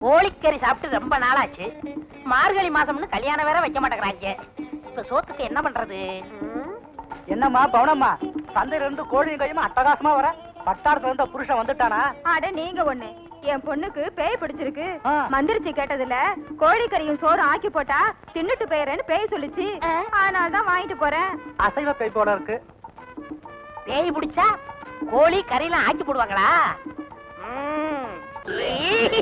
கோழிக்கறி சாப்பிட்டு ரொம்ப நாளாச்சு. மார்கழி மாசம்னு கல்யாணம் வேற வைக்க மாட்டேங்கிறாங்க. இப்ப சோத்துக்கு என்ன பண்றது? என்னம்மா பவுனம்மா? சந்தையில இருந்து கோழியும் கையுமா அட்டகாசமா வர. பட்டாளத்துல இருந்த புருஷன் வந்துட்டானா? அட நீங்க ஒண்ணு. என் பொண்ணுக்கு பேய் பிடிச்சிருக்கு. ஆ. மந்திரிச்சு கேட்டதுல கோழிக்கறியும் சோறு ஆக்கி போட்டா தின்னுட்டு போயிறேன்னு பேய் சொல்லுச்சு. அதனால தான் வாங்கிட்டு போறேன். அசைவ கை போல இருக்கு. பேய் பிடிச்சா கோழி கறியெல்லாம் ஆக்கி போடுவாங்களா? ம். ஏய்,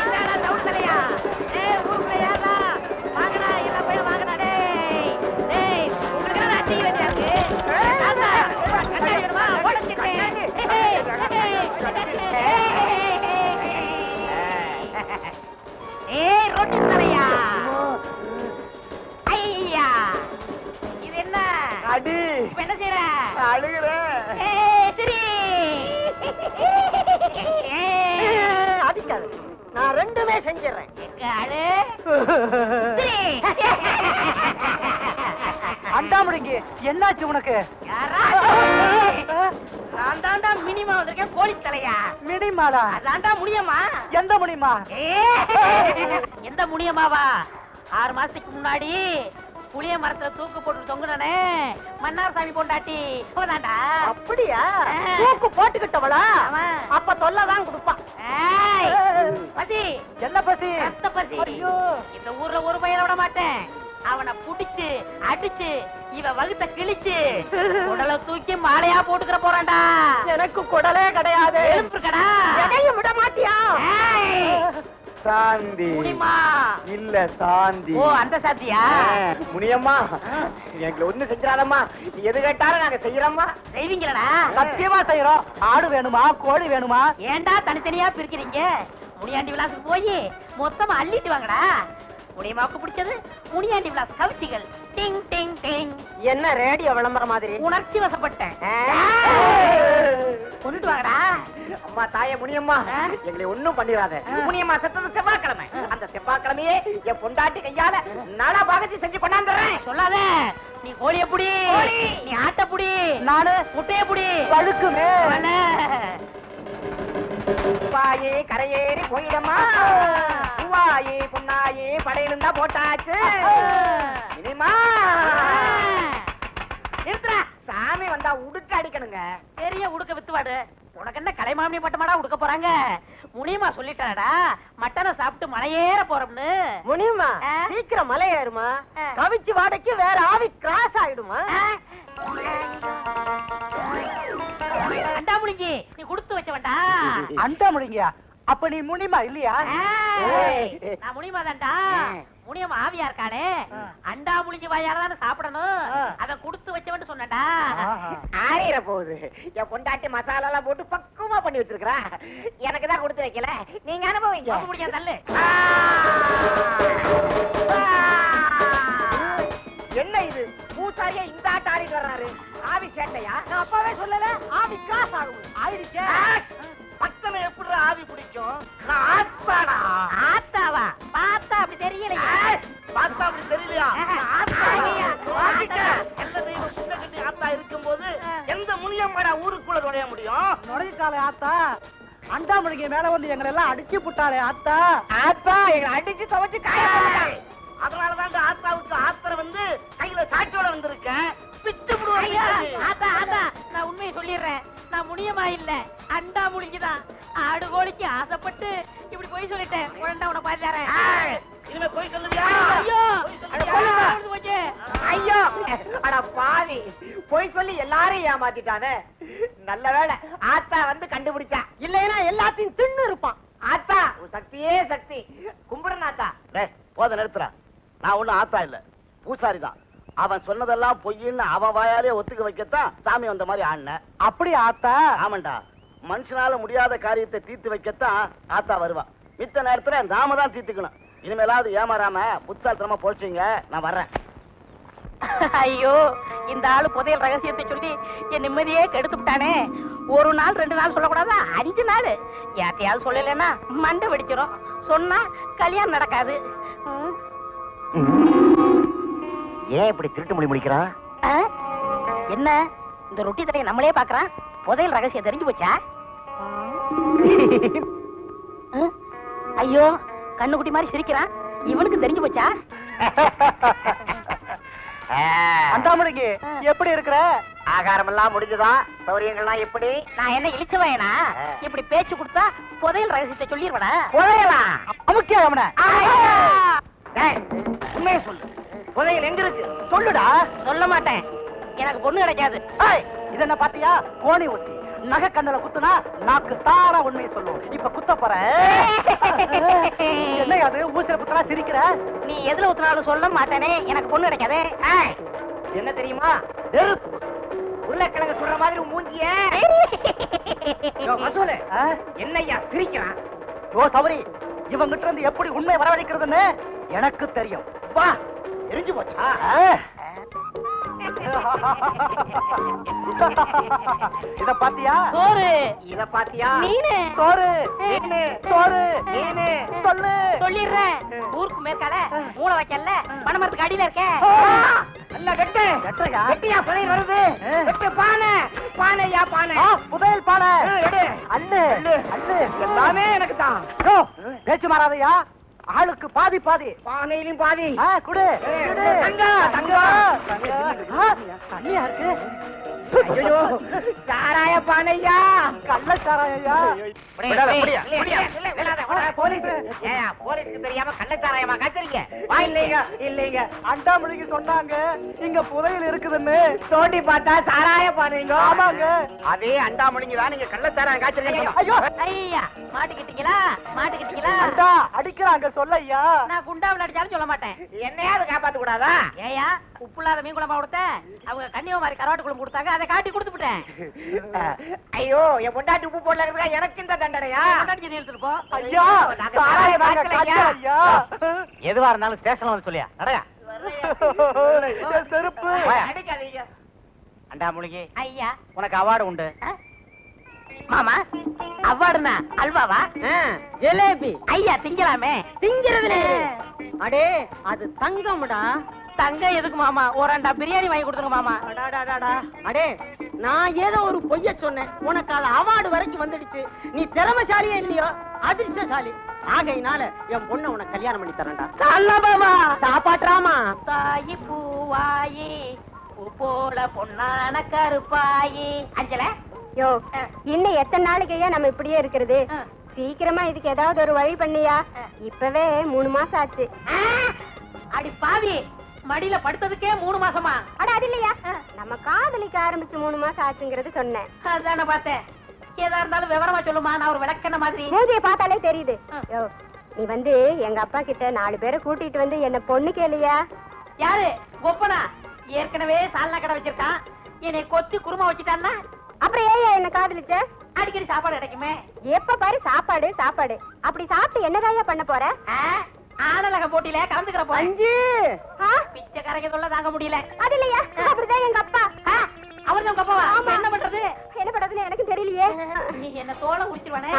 இந்தாடா, தலையா அடி. என்ன செய்யற அழுகிறேன் அடிக்காது. நான் ரெண்டுமே செஞ்சிடறேன். அண்டாமுடிங்கி என்னாச்சு உனக்கு? நான் தாண்டா மினிமா வந்திருக்கேன் கோழி தலையா? மினிமாடா? அதான்டா முடியுமா எந்த முடியுமா எந்த முனியமாவா ஆறு மாசத்துக்கு முன்னாடி புளிய மரத்துல தூக்கு போட்டு தொங்குனே மன்னார் சாமி பொண்டாட்டி. அவதான்டா அப்படியா. தூக்கு போட்டுக்கிட்டவளா. அப்ப தொல்லதான் கொடுப்பான். பசி. என்ன பசி? ரத்த பசி. இந்த ஊர்ல ஒரு பையனை விட மாட்டேன். அவனை புடிச்சு அடிச்சு இவ வகுத்த கிழிச்சு உடலை தூக்கி மாலையா போட்டுக்கிற போறான்டா. எனக்கு குடலே கிடையாது. மாட்டியா சாந்தி. இல்ல சாந்தி. ஓ அந்த சாத்தியா முனியம்மா எங்களை ஒண்ணு செஞ்சிடாதம்மா. நீ எது கேட்டாலும் நாங்க செய்யறோம்மா. செய்வீங்களடா? சத்தியமா செய்யறோம். ஆடு வேணுமா கோழி வேணுமா? ஏன்டா தனித்தனியா பிரிக்கிறீங்க? முனியாண்டி விலாசுக்கு போய் மொத்தமா அள்ளிட்டு வாங்கடா. முனியமாவுக்கு பிடிச்சது முனியாண்டி விலாஸ் கவிச்சிகள். டிங் டிங் டிங். என்ன ரேடியோ விளம்பரம் மாதிரி? உணர்ச்சி வசப்பட்டேன். கொண்டுட்டு வாங்கடா. அம்மா தாயே முனியம்மா? எங்களை ஒண்ணும் பண்ணிடாத முனியம்மா செத்தது செவ்வாய்க்கிழமை. அந்த செவ்வாய்க்கிழமையே என் பொண்டாட்டி கையால நாளா பாகத்தி செஞ்சு கொண்டாந்துடுறேன். சொல்லாத. நீ கோழிய புடி. நீ ஆட்ட புடி. நானு முட்டைய புடி. பழுக்குமே. வாயே கரையேறி போயிடமா பூவாயே புண்ணாயே படையிலும் தான் போட்டாச்சு இனிமா. சாமி வந்தா உடுக்க அடிக்கணுங்க. பெரிய உடுக்க வித்துவாடு. உனக்கு என்ன கலைமாமணி பட்டமாடா உடுக்க போறாங்க? முனியமா சொல்லிட்டாடா மட்டனை சாப்பிட்டு மலையேற போறோம்னு. முனியம்மா ஆ? சீக்கிரம் மலை ஏறுமா ஆ. கவிச்சு வாடைக்கு வேற ஆவி கிராஸ் ஆயிடுமா? அண்டா முழுங்கி நீ கொடுத்து வச்சவன்டா. அண்டா முடிங்கயா அப்ப நீ முனிமா இல்லையா? நான் முனியமா தான்டா முனியமா ஆவியா இருக்கானே. அண்டா முழுங்கி வாயால தானே சாப்பிடணும். அத கொடுத்து வச்சவன் சொன்னடா. ஆறிற போகுது. என் பொண்டாட்டி மசாலா எல்லாம் போட்டு பக்குவமா பண்ணி வச்சிருக்கா எனக்கு தான் கொடுத்து வைக்கல. நீங்க அனுபவிங்க. முடியாது தள்ளு. என்ன இது? பூசாரியா இந்த ஆட்ட ஆடிட்டு வர்றாரு. ஆவி சேட்டையா? நான் அப்பவே சொல்லல. ஆவி கிராஸ் ஆகும் ஆயிடுச்சே பக்கமே எப்படி ஆவி பிடிக்கும்? நான் ஆத்தாடா. ஆத்தாவா? பார்த்தா அப்படி தெரியலையே. பார்த்தா அப்படி தெரியலையா. எந்த தெய்வம் சின்ன கட்டி ஆத்தா இருக்கும்போது எந்த முனியம்மாடா ஊருக்குள்ள நுழைய முடியும்? நுழைஞ்சாலே ஆத்தா. அண்டா முடிங்க மேல வந்து எங்களை எல்லாம் அடிச்சு புட்டாளே ஆத்தா. ஆத்தா எங்களை அடிச்சு துவைச்சு காய. அதனாலதான் இந்த ஆத்தாவுக்கு ஆத்திரம் வந்து கையில சாட்சியோட வந்திருக்கேன். பிச்சு விடுவாங்க முனியமா இல்ல? அண்டா முழுங்கிதான் ஆடு கோழிக்கு ஆசைப்பட்டு இப்படி போய் சொல்லிட்டேன். குழந்தை உன பாத்தாரேன் இனிமே போய் சொல்லுவியா? ஐயோ போச்சு. ஐயோ அட பாவி. போய் சொல்லி எல்லாரையும் ஏமாத்திட்டானே. நல்ல வேளை ஆத்தா வந்து கண்டுபிடிச்சா இல்லைன்னா எல்லாத்தையும் தின்னு இருப்பான். ஆத்தா உன் சக்தியே சக்தி. கும்பிடுறேன் ஆத்தா. போத நிறுத்துறா நான் ஒண்ணும் ஆத்தா இல்ல. பூசாரி தான் அவன் சொன்னதெல்லாம் பொய்ன்னு அவன் வாயாலே ஒத்துக்க வைக்கத்தான் சாமி வந்த மாதிரி ஆடின. அப்படி ஆத்தா? ஆமாண்டா. மனுஷனால முடியாத காரியத்தை தீர்த்து வைக்கத்தான் ஆத்தா வருவா. மித்த நேரத்துல நாம தான் தீர்த்துக்கணும். இனிமேலாவது ஏமாறாம புத்தாத்திரமா போச்சுங்க நான் வர்றேன். ஐயோ இந்த ஆளு புதையல் ரகசியத்தை சொல்லி என் நிம்மதியே கெடுத்து விட்டானே. ஒரு நாள் ரெண்டு நாள் சொல்லக்கூடாதா? அஞ்சு நாள். யார்ட்டையாவது சொல்லலைன்னா மண்டை வெடிச்சிரும். சொன்னா கல்யாணம் நடக்காது. ஏன் இப்படி திருட்டு மொழி முடிக்கிறான்? என்ன? இந்த ரொட்டி தரையை நம்மளே பாக்குறான் புதையல் ரகசியம் தெரிஞ்சு போச்சா? ஐயோ கண்ணுக்குட்டி மாதிரி சிரிக்கிறான். இவனுக்கு தெரிஞ்சு போச்சா? அந்தாமணிக்கு எப்படி இருக்கிற? ஆகாரம் எல்லாம் முடிஞ்சுதா? சௌரியங்கள்லாம் எப்படி? நான் என்ன இழிச்சவனா இப்படி பேச்சு கொடுத்தா புதையல் ரகசியத்தை சொல்லிடுவனா புதையலாம் அமுக்கியா அவன? உண்மையை சொல்லு. புதையல் எங்க இருக்கு சொல்லுடா. சொல்ல மாட்டேன். எனக்கு பொண்ணு கிடைக்காது. இது என்ன பாத்தியா? கோணி ஒட்டி நகை கண்ணுல குத்துனா நாக்கு தாரா உண்மையை சொல்லும். இப்ப குத்த போற? என்ன அது? ஊசில குத்தனா சிரிக்கிற? நீ எதுல ஊத்துனாலும் சொல்ல மாட்டேனே. எனக்கு பொண்ணு கிடைக்காது. என்ன தெரியுமா? நெருப்பு உருளைக்கிழங்கு சுடுற மாதிரி மூஞ்சிய. யோ, வசூலு, ஆ? என்னய்யா சிரிக்கிறான்? ஓ சவரி இவங்கிட்ட இருந்து எப்படி உண்மை வரவழைக்கிறதுன்னு எனக்கு தெரியும். வா. தெரிஞ்சு போச்சா? இத பாத்தியா? சோறு. இத பாத்தியா? மீனு. சோறு. மீனு. சோறு. மீனு. சொல்லு. சொல்லிடுறேன். ஊருக்கு மேற்கால மூளை வைக்கல பணமரத்துக்கு அடியில இருக்க. நல்ல வெட்டு? வெட்டியா புதையல் வருது. வெட்டு பானை. பானையா பானை. புதையல் பானை. அள்ளு. அள்ளு. எல்லாமே எனக்கு தான். பேச்சு மாறாதையா? ஆளுக்கு பாதி பாதி. பானையிலும் பாதி. குடு. தங்கம். ஆ, தண்ணியா இருக்கு. ஐயோ சாராய பானையா போலீஸ்க்கு தெரியாம காய்ச்சறீங்க? வா, இல்லைங்க, இல்லைங்க. அண்டாமணிக்கு சொன்னாங்க. இங்க புதையல் இருக்குதுன்னு. தோண்டி பார்த்தா சாராய பானைங்க. ஆமாங்க. அதே அண்டாமணிங்க தான் நீங்க கள்ளச்சாராயம் காய்ச்சறீங்க. ஐயோ ஐயா. மாட்டிக்கிட்டீங்களா? மாட்டிக்கிட்டீங்களா? அண்டா அடிக்கிறாங்க சொல்ல ஐயா. நான் குண்டாவில் அடிச்சாலும் சொல்ல மாட்டேன். என்னையாவது காப்பாத்த கூடாதா ஏயா உப்பு இல்லாத மீன் குழம்பா கொடுத்தேன். அவங்க கன்னியாகுமரி கருவாட்டு குழம்பு கொடுத்தாங்க அதை காட்டி கொடுத்துட்டேன் ஐயோ என் பொண்டாட்டி உப்பு போடல இருக்கா எனக்கு இந்த தண்டனையா? ஐயா எதுவா இருந்தாலும் ஸ்டேஷன்ல வந்து சொல்லியா? நடயா செருப்பு. அடிக்காதீங்க. அண்டாமணிக்கு ஐயா. உனக்கு அவார்டு உண்டு? மாமா அவார்டுனா அல்வாவா? ஜிலேபி. ஐயா திங்கலாமே. திங்கிறதுல. அடே அது தங்கம்டா. தங்கம் எதுக்கு மாமா? ஒரு ரெண்டா பிரியாணி வாங்கி கொடுத்துருங்க மாமா. அடே நான் ஏதோ ஒரு பொய்ய சொன்னேன். உனக்கு அது அவார்டு வரைக்கும் வந்துடுச்சு. நீ திறமைசாலியே இல்லையோ? அதிர்ஷ்டசாலி. ஆகையினால என் பொண்ணை உனக்கு கல்யாணம் பண்ணி தரேன்டா. நல்லபாமா சாப்பாட்டுறாமா? தாயி பூவாயி போல பொன்னான கருப்பாயி. அஞ்சல? யோ இன்னும் எத்தனை நாளைக்கு நம்ம இப்படியே இருக்கிறது. சீக்கிரமா இதுக்கு ஏதாவது ஒரு வழி பண்ணியா? இப்பவே மூணு மாசம் ஆச்சு! அடி பாவி. மடியில படுத்ததுக்கே மூணு மாசமா? அட அது இல்லையா? நம்ம காதலிக்க ஆரம்பிச்சு மூணு மாசம் ஆச்சுங்கிறது சொன்னேன். அதான பார்த்தேன். ஏதா இருந்தாலும் விவரமா சொல்லுமா? நான் ஒரு விளக்கண மாதிரி. மூஞ்சிய பார்த்தாலே தெரியுது. நீ வந்து எங்க அப்பா கிட்ட நாலு பேரை கூட்டிட்டு வந்து என்ன பொண்ணு கேளியா? யாரு? கொப்பனா ஏற்கனவே சால்னா கடை வச்சிருக்கான். என்னை கொத்தி குருமா வச்சுட்டான்னா? அப்புறம் ஏன் என்ன காதலிச்ச? அடிக்கடி சாப்பாடு கிடைக்குமே. எப்ப பாரு சாப்பாடு சாப்பாடு. அப்படி சாப்பிட்டு என்னதாயா பண்ண போற? ஆடலக போட்டியில கலந்துக்கிற போறேன். ஆ? பிச்சைக்காரங்க சொல்ல தாங்க முடியல. அது இல்லையா? அப்படிதான் எங்க அப்பா. ஆ, அவர்தான் உங்க அப்பாவா. என்ன பண்றது? என்ன பண்றதுன்னு எனக்கு தெரியலையே. நீ என்ன தோலை உரிச்சிருவானே?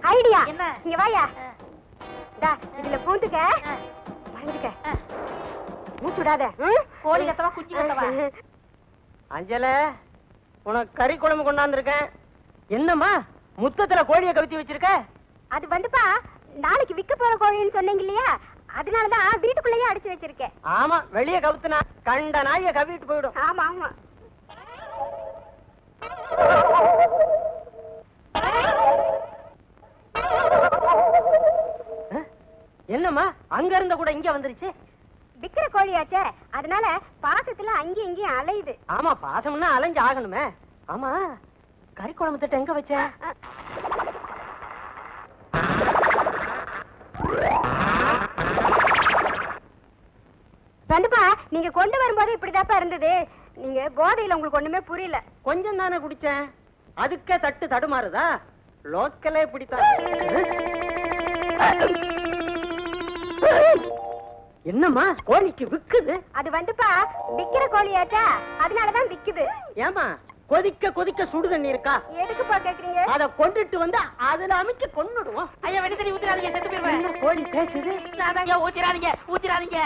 ஐடியா. என்ன? இங்க வாயா. டா இதுல பூந்துக்க. ஆ. மூச்சு விடாத? கோழி கத்தவா குச்சி கத்தவா? அஞ்சல உனக்கு கறி குழம்பு கொண்டாந்துருக்கேன். என்னம்மா முத்தத்துல கோழியை கவித்தி வச்சிருக்க? அது வந்துப்பா. நாளைக்கு விக்க போற கோழின்னு சொன்னீங்க இல்லையா? அதனாலதான் வீட்டுக்குள்ளேயே அடிச்சு வச்சிருக்கேன். ஆமா வெளிய கவுத்துனா கண்ட நாய கவிட்டு போயிடும். ஆமா ஆமா. என்னம்மா அங்க இருந்த கூட இங்க வந்துருச்சு? விக்கிற கோழியாச்சே அதனால பாசத்துல அங்கேயும் இங்கேயும் அலையுது. ஆமா பாசம்னா அலைஞ்சு ஆகணுமே. ஆமா கறி குழம்பு திட்டம் எங்க வச்ச? வந்துப்பா நீங்க கொண்டு வரும்போது இப்படிதாப்பா இருந்தது. நீங்க போதையில உங்களுக்கு ஒண்ணுமே புரியல. கொஞ்சம் தானே குடிச்சேன். அதுக்கே தட்டு தடுமாறுதா? லோக்கலே பிடித்தான் என்னம்மா கோழிக்கு விக்குது? அது வந்துப்பா விக்கிற கோழியாச்சா? அதனாலதான் விக்குது. ஏமா கொதிக்க கொதிக்க சுடு தண்ணி இருக்கா? எதுக்குப்பா கேக்குறீங்க? அத கொண்டுட்டு வந்து அதுல அமைக்க கொன்னுடுவோம். ஐயா வெடி தண்ணி ஊத்திராதீங்க செத்து போயிருவேன் கோழி பேசுது? ஊத்திராதீங்க ஊத்திராதீங்க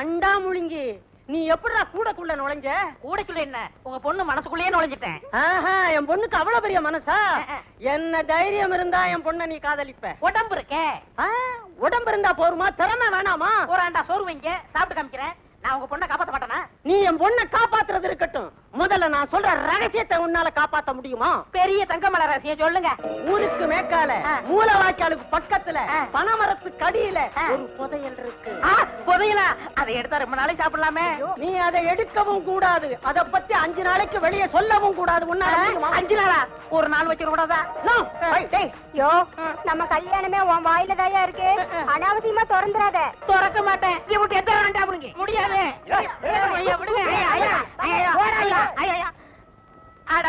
அண்டா முழுங்கி. நீ எப்படிடா கூடக்குள்ள நுழைஞ்ச? கூடைக்குள்ள என்ன? உங்க பொண்ணு மனசுக்குள்ளேயே நுழைஞ்சிட்டேன். ஆஹா என் பொண்ணுக்கு அவ்வளவு பெரிய மனசா? என்ன தைரியம் இருந்தா என் பொண்ண நீ காதலிப்ப? உடம்பு இருக்கே. உடம்பு இருந்தா போருமா? திறமை வேணாமா? ஒரு ஆண்டா சோறு வைங்க. சாப்பிட்டு காமிக்கிறேன். நான் உங்க பொண்ணை காப்பாத்த மாட்டேனா? நீ என் பொண்ணை காப்பாத்துறது இருக்கட்டும். முதல்ல நான் சொல்ற ரகசியத்தை உன்னால காப்பாத்த முடியுமா? பெரிய தங்கமல ரசியம் சொல்லுங்க. ஊருக்கு மேற்கால ஆ. மூலவாய்க்காலுக்கு பக்கத்துல. பனைமரத்துக்கு அடியில. ஒரு புதையல் இருக்கு. புதையலா? அதை எடுத்தா ரொம்ப நாளைக்கு சாப்பிடலாமே. நீ அதை எடுக்கவும் கூடாது. அத பத்தி அஞ்சு நாளைக்கு வெளியே சொல்லவும் கூடாது. உன்னால? அஞ்சு நாளா? ஒரு நாள் வச்சிட கூடாதா. யோ நம்ம கல்யாணமே உன் வாயில தாயா இருக்கு. அனாவசியமா திறந்துடாத திறக்க மாட்டேன். எத்தனை வேண்டாம் முடியாது. அட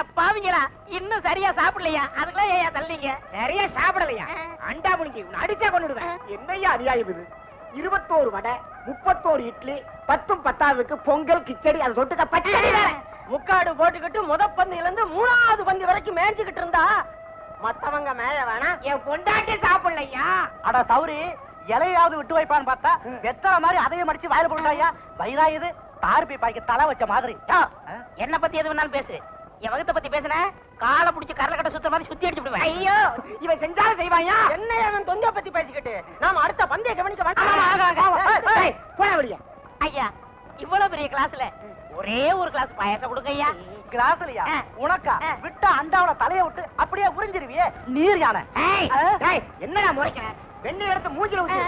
இன்னும் சரியா சாப்பிடலையா? அதுக்கெல்லாம் ஏயா தள்ளீங்க சரியா சாப்பிடலையா? அண்டா முடிஞ்சு அடிச்சா கொண்டுடுவேன் என்னையா அநியாயம் இது? இருபத்தோரு வடை முப்பத்தோரு இட்லி பத்தும் பத்தாவதுக்கு பொங்கல் கிச்சடி அது தொட்டுக்க பச்சடி. முக்காடு போட்டுக்கிட்டு முத பந்தியில இருந்து மூணாவது பந்தி வரைக்கும் மேய்ஞ்சுக்கிட்டு இருந்தா? மத்தவங்க மேய வேணாம். என் பொண்டாட்டி சாப்பிடலையா? அட தவறி இலையாவது விட்டு வைப்பான்னு பார்த்தா வெத்தலை மாதிரி அதையும் மடிச்சு வாயில போடுறாயா வயிறா இது. தார்பி பாய்க்கு தலை வச்ச மாதிரி. என்ன பத்தி எது வேணாலும் பேசு. என் வகுத்த பத்தி பேசுன? காலை புடிச்சு கரல கட்ட சுத்த மாதிரி சுத்தி அடிச்சு விடுவேன் ஐயோ இவன் செஞ்சாலும் செய்வாயா? என்ன அவன் தொங்க பத்தி பேசிக்கிட்டு. நாம அடுத்த பந்தய கவனிக்க. வேண்டாம் ஐயா இவ்வளவு பெரிய கிளாஸ்ல ஒரே ஒரு கிளாஸ் பாயாசம் கொடுங்க ஐயா. கிளாஸ்லயா. உனக்கா. விட்ட அண்டாவோட தலைய விட்டு அப்படியே உறிஞ்சிருவியே நீர் யானை. என்னடா முறைக்கிற? வெண்ணெய் எடுத்து மூஞ்சில ஊத்து.